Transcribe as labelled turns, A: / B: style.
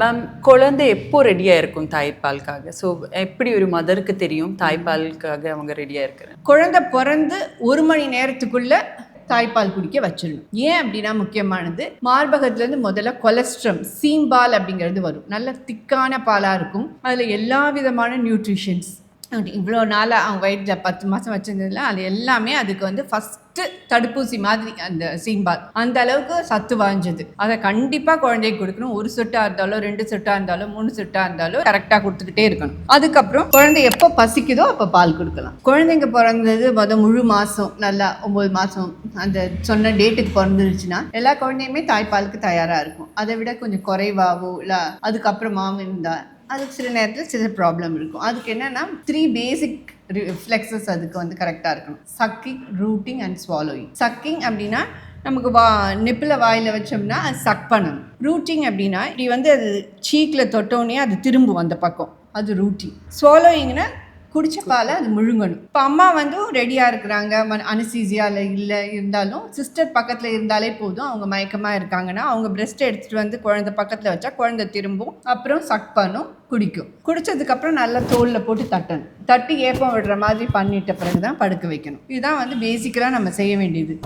A: Ma'am குழந்தை எப்போ ரெடியாக இருக்கும் தாய்ப்பாலுக்காக ஸோ எப்படி ஒரு மதருக்கு தெரியும் தாய்ப்பாலுக்காக அவங்க ரெடியாக இருக்கிறாங்க
B: குழந்தை பிறந்து ஒரு மணி நேரத்துக்குள்ள தாய்ப்பால் குடிக்க வச்சிடணும். ஏன் அப்படின்னா முக்கியமானது மார்பகத்துலேருந்து முதல்ல கொலஸ்ட்ரம் சீம்பால் அப்படிங்கிறது வரும். நல்ல திக்கான பாலாக இருக்கும். அதில் எல்லா விதமான நியூட்ரிஷன்ஸ் இவ்வளோ நாளாக அவங்க வயிற்றில் பத்து மாதம் வச்சிருந்ததுல அது எல்லாமே அதுக்கு வந்து ஃபஸ்ட்டு தடுப்பூசி மாதிரி அந்த சீம்பால். அந்த அளவுக்கு சத்து வாய்ஞ்சது. அதை கண்டிப்பாக குழந்தைக்கு கொடுக்கணும். ஒரு சொட்டாக இருந்தாலும் ரெண்டு சொட்டாக இருந்தாலும் மூணு சொட்டாக இருந்தாலும் கரெக்டாக கொடுத்துக்கிட்டே இருக்கணும். அதுக்கப்புறம் குழந்தை எப்போ பசிக்குதோ அப்போ பால் கொடுக்கலாம். குழந்தைங்க பிறந்தது மொதல் முழு மாதம் நல்லா ஒம்பது மாதம் அந்த சொன்ன டேட்டுக்கு பிறந்துருச்சுன்னா எல்லா குழந்தையுமே தாய்ப்பாலுக்கு தயாராக இருக்கும். அதை விட கொஞ்சம் குறைவாவோ இல்லை அதுக்கப்புறமாவும் இருந்தால் அதுக்கு சில நேரத்தில் சில ப்ராப்ளம் இருக்கும். அதுக்கு என்னென்னா த்ரீ பேசிக் ரிஃப்ளெக்ஸஸ் அதுக்கு வந்து கரெக்டாக இருக்கணும். Sucking rooting and swallowing sucking அப்படின்னா நமக்கு வா நெப்பில் வாயில் வச்சோம்னா அது சக் பண்ணணும். ரூட்டிங் அப்படின்னா இப்படி வந்து அது சீக்கில் தொட்டோன்னே அது திரும்பும் அந்த பக்கம். அது ரூட்டிங் ஸ்வாலோயிங்னா குடிச்ச பாலை அது முழுங்கணும். இப்போ அம்மா வந்து ரெடியாக இருக்கிறாங்க. அனசீசியாவில் இல்லை இருந்தாலும் சிஸ்டர் பக்கத்தில் இருந்தாலே போதும். அவங்க மயக்கமாக இருக்காங்கன்னா அவங்க பிரஸ்ட் எடுத்துகிட்டு வந்து குழந்தை பக்கத்தில் வச்சா குழந்தை திரும்பும். அப்புறம் சக் பண்ணும் குடிக்கும். குடித்ததுக்கப்புறம் நல்லா தோலில் போட்டு தட்டணும். தட்டி ஏப்பம் விடுற மாதிரி பண்ணிட்ட பிறகு தான் படுக்க வைக்கணும். இதுதான் வந்து பேசிக்கலாக நம்ம செய்ய வேண்டியது.